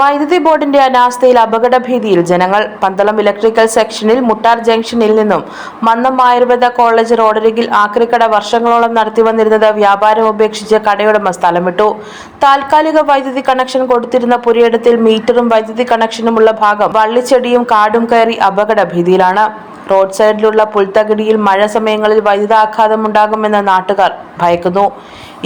വൈദ്യുതി ബോർഡിന്റെ അനാസ്ഥയിൽ അപകട ഭീതിയിൽ ജനങ്ങൾ പന്തളം ഇലക്ട്രിക്കൽ സെക്ഷനിൽ മുട്ടാർ ജംഗ്ഷനിൽ നിന്നും മന്നം ആയുർവേദ കോളേജ് റോഡരികിൽ ആക്രിക്കട വർഷങ്ങളോളം നടത്തി വന്നിരുന്നത് വ്യാപാരം ഉപേക്ഷിച്ച് കടയുടമ സ്ഥലം വിട്ടു താൽക്കാലിക വൈദ്യുതി കണക്ഷൻ കൊടുത്തിരുന്ന പുരയിടത്തിൽ മീറ്ററും വൈദ്യുതി കണക്ഷനുമുള്ള ഭാഗം വള്ളിച്ചെടിയും കാടും കയറി അപകട ഭീതിയിലാണ് റോഡ് സൈഡിലുള്ള പുൽത്തകിടിയിൽ മഴ സമയങ്ങളിൽ വൈദ്യുതാഘാതം ഉണ്ടാകുമെന്ന് നാട്ടുകാർ ഭയക്കുന്നു.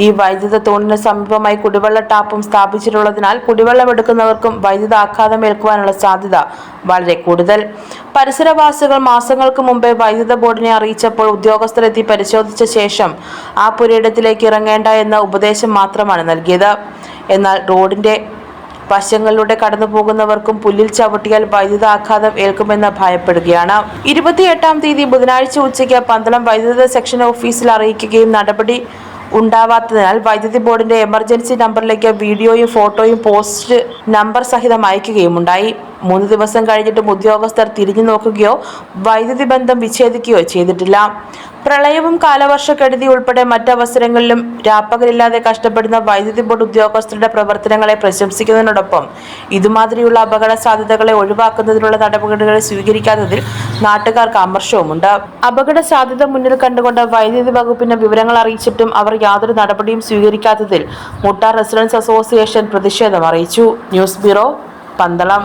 ഈ വൈദ്യുത തൂണിന് സമീപമായി കുടിവെള്ള ടാപ്പും സ്ഥാപിച്ചിട്ടുള്ളതിനാൽ കുടിവെള്ളം എടുക്കുന്നവർക്കും വൈദ്യുതാഘാതം ഏൽക്കുവാനുള്ള സാധ്യത വളരെ കൂടുതൽ. പരിസരവാസികൾ മാസങ്ങൾക്ക് മുമ്പേ വൈദ്യുത ബോർഡിനെ അറിയിച്ചപ്പോൾ ഉദ്യോഗസ്ഥരെത്തി പരിശോധിച്ച ശേഷം ആ പുരയിടത്തിലേക്ക് ഇറങ്ങേണ്ട എന്ന ഉപദേശം മാത്രമാണ് നൽകിയത്. എന്നാൽ റോഡിന്റെ വശങ്ങളിലൂടെ കടന്നു പോകുന്നവർക്കും പുല്ലിൽ ചവിട്ടിയാൽ വൈദ്യുതാഘാതം ഏൽക്കുമെന്ന് ഭയപ്പെടുകയാണ്. ഇരുപത്തിയെട്ടാം തീയതി ബുധനാഴ്ച ഉച്ചയ്ക്ക് പന്തളം വൈദ്യുത സെക്ഷൻ ഓഫീസിൽ അറിയിക്കുകയും നടപടി ഉണ്ടാവാത്തതിനാൽ വൈദ്യുതി ബോർഡിന്റെ എമർജൻസി നമ്പറിലേക്ക് വീഡിയോയും ഫോട്ടോയും പോസ്റ്റ് നമ്പർ സഹിതം അയക്കുകയും ഉണ്ടായി മൂന്ന് ദിവസം കഴിഞ്ഞിട്ടും ഉദ്യോഗസ്ഥർ തിരിഞ്ഞു നോക്കുകയോ വൈദ്യുതി ബന്ധം വിച്ഛേദിക്കുകയോ ചെയ്തിട്ടില്ല. പ്രളയവും കാലവർഷക്കെടുതി ഉൾപ്പെടെ മറ്റവസരങ്ങളിലും രാപ്പകലില്ലാതെ കഷ്ടപ്പെടുന്ന വൈദ്യുതി ബോർഡ് ഉദ്യോഗസ്ഥരുടെ പ്രവർത്തനങ്ങളെ പ്രശംസിക്കുന്നതിനോടൊപ്പം ഇതുമാതിരിയുള്ള അപകട സാധ്യതകളെ ഒഴിവാക്കുന്നതിനുള്ള നടപടികൾ സ്വീകരിക്കാത്തതിൽ നാട്ടുകാർക്ക് അമർഷവുമുണ്ട്. അപകട സാധ്യത മുന്നിൽ കണ്ടുകൊണ്ട് വൈദ്യുതി വകുപ്പിന് വിവരങ്ങൾ അറിയിച്ചിട്ടും അവർ യാതൊരു നടപടിയും സ്വീകരിക്കാത്തതിൽ മുട്ടാർ റെസിഡൻസ് അസോസിയേഷൻ പ്രതിഷേധം അറിയിച്ചു. News bureau Pandalam.